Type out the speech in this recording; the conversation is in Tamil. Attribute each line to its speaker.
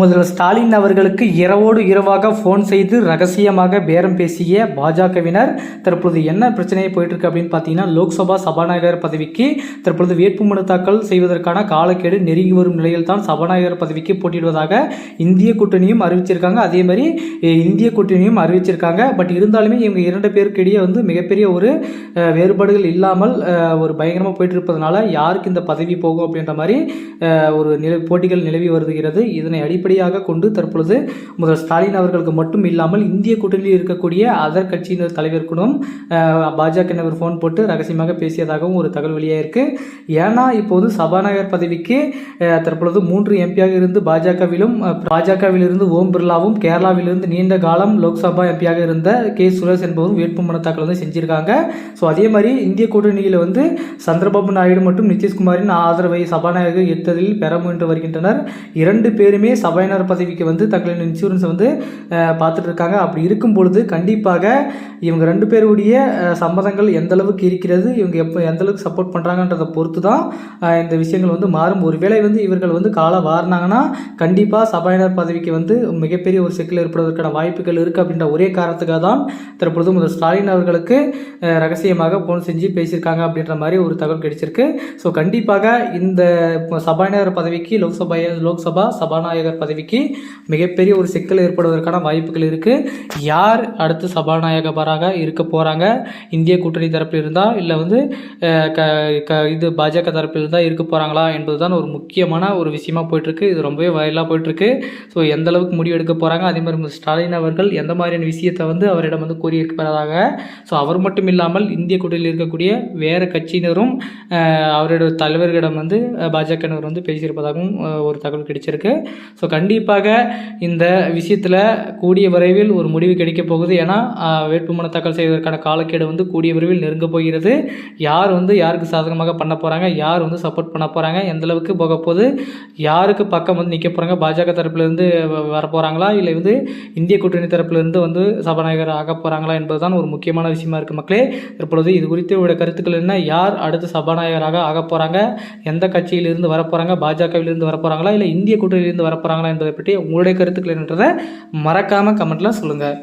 Speaker 1: முதல்வர் ஸ்டாலின் அவர்களுக்கு இரவோடு இரவாக ஃபோன் செய்து ரகசியமாக பேரம் பேசிய பாஜகவினர் தற்பொழுது என்ன பிரச்சனையை போயிட்டு இருக்கு அப்படின்னு பார்த்தீங்கன்னா லோக்சபா சபாநாயகர் பதவிக்கு தற்பொழுது வேட்புமனு தாக்கல் செய்வதற்கான காலக்கெடு நெருங்கி வரும் நிலையில் தான் சபாநாயகர் பதவிக்கு போட்டியிடுவதாக இந்திய கூட்டணியும் அறிவிச்சிருக்காங்க. அதே மாதிரி இந்திய கூட்டணியும் அறிவிச்சிருக்காங்க. பட் இருந்தாலுமே இவங்க இரண்டு பேருக்கு இடையே வந்து மிகப்பெரிய ஒரு வேறுபாடுகள் இல்லாமல் ஒரு பயங்கரமாக போயிட்டு இருப்பதனால யாருக்கு இந்த பதவி போகும் அப்படின்ற மாதிரி ஒரு நில போட்டிகள் நிலவி வருகிறது. இதனை அடிப்படையாக கொண்டு தற்பொழுது முதல் ஸ்டாலின் அவர்களுக்கு மட்டும் இல்லாமல் இந்திய கூட்டணியில் இருக்கக்கூடிய அதர் கட்சியினர் தலைவருக்கும் பாஜகவினர் ஃபோன் போட்டு ரகசியமாக பேசியதாகவும் ஒரு தகவல் வெளியாயிருக்கு ஏன்னா இப்போ வந்து சபாநாயகர் பதவிக்கு தற்பொழுது மூன்று எம்பியாக இருந்து பாஜகவிலும் பாஜகவிலிருந்து ஓம் பிர்லாவும் கேரளாவிலிருந்து நீண்ட காலம் லோக்சபா எம்பியாக இருந்த கே சுரேஷ் என்பவரும் வேட்புமனு தாக்கல் வந்து செஞ்சிருக்காங்க. ஸோ அதே மாதிரி இந்திய கூட்டணியில் வந்து சந்திரபாபு நாயுடு மற்றும் நிதிஷ்குமாரின் ஆதரவை சபாநாயகர் யுத்தத்தில் பெற முயன்று வருகின்றனர். இரண்டு பேருமே சபாநாயகர் பதவிக்கு வந்து தங்களின் இன்சூரன்ஸ் வந்து பார்த்துட்டு இருக்காங்க அப்படி இருக்கும் பொழுது கண்டிப்பாக இவங்க ரெண்டு பேருடைய சம்மதங்கள் எந்த அளவுக்கு இருக்கிறது இவங்க எப்போ எந்த அளவுக்கு சப்போர்ட் பண்ணுறாங்கன்றதை பொறுத்து தான் இந்த விஷயங்கள் வந்து மாறும். ஒருவேளை வந்து இவர்கள் வந்து காலை வாரினாங்கன்னா கண்டிப்பாக சபாநாயகர் பதவிக்கு வந்து மிகப்பெரிய ஒரு சிக்கல் ஏற்படுவதற்கான வாய்ப்புகள் இருக்குது அப்படின்ற ஒரே காரணத்துக்காக தான் தற்பொழுது முதல் ஸ்டாலின் அவர்களுக்கு ரகசியமாக ஃபோன் செஞ்சு பேசியிருக்காங்க அப்படின்ற மாதிரி ஒரு தகவல் கிடைச்சிருக்கு. ஸோ கண்டிப்பாக இந்த சபாநாயகர் பதவிக்கு லோக்சபா லோக்சபா சபாநாயகர் பதவிக்கு மிகப்பெரிய ஒரு சிக்கல் ஏற்படுவதற்கான வாய்ப்புகள் இருக்குது யார் அடுத்து சபாநாயகராக இருக்க போகிறாங்க இந்திய கூட்டணி தரப்பில் இருந்தால் இல்லை வந்து க க இது பாஜக தரப்பில் இருந்தால் இருக்க போகிறாங்களா என்பது தான் ஒரு முக்கியமான ஒரு விஷயமா போயிட்டுருக்கு. இது ரொம்பவே வயலாக போயிட்டுருக்கு. ஸோ எந்த அளவுக்கு முடிவு எடுக்க போகிறாங்க அதே மாதிரி ஸ்டாலின் அவர்கள் எந்த மாதிரியான விஷயத்தை வந்து அவரிடம் வந்து கூறியிருப்பதாக ஸோ அவர் மட்டும் இல்லாமல் இந்திய கூட்டணியில் இருக்கக்கூடிய வேறு கட்சியினரும் அவருடைய தலைவர்களிடம் வந்து அஹ், பாஜகவினர் வந்து பேசியிருப்பதாகவும் ஒரு தகவல் கிடைச்சிருக்கு. ஸோ கண்டிப்பாக இந்த விஷயத்தில் கூடிய விரைவில் ஒரு முடிவு கிடைக்கப் போகுது. ஏன்னா வேட்புமனு தாக்கல் செய்வதற்கான காலக்கேடு வந்து கூடிய விரைவில் நெருங்க போகிறது. யார் வந்து யாருக்கு சாதகமாக பண்ண போகிறாங்க யார் வந்து சப்போர்ட் பண்ண போகிறாங்க எந்தளவுக்கு போக போகுது? யாருக்கு பக்கம் வந்து நிற்க போகிறாங்க பாஜக தரப்புலேருந்து வர போகிறாங்களா இல்லை வந்து இந்திய கூட்டணி தரப்புலேருந்து வந்து சபாநாயகர் ஆக போகிறாங்களா என்பதுதான் ஒரு முக்கியமான விஷயமா இருக்குது மக்களே. தற்பொழுது இது குறித்து உங்களுடைய கருத்துக்கள் என்ன? யார் அடுத்து சபாநாயகராக ஆக போகிறாங்க எந்த கட்சியிலிருந்து வர போகிறாங்க பாஜகவிலிருந்து வர போகிறாங்களா இல்லை இந்திய கூட்டணியிலிருந்து வர போகிறாங்களா என்பதை பற்றி உங்களுடைய கருத்துக்கள் என்னன்றதை மறக்காமல் கமெண்ட்டில் சொல்லுங்கள்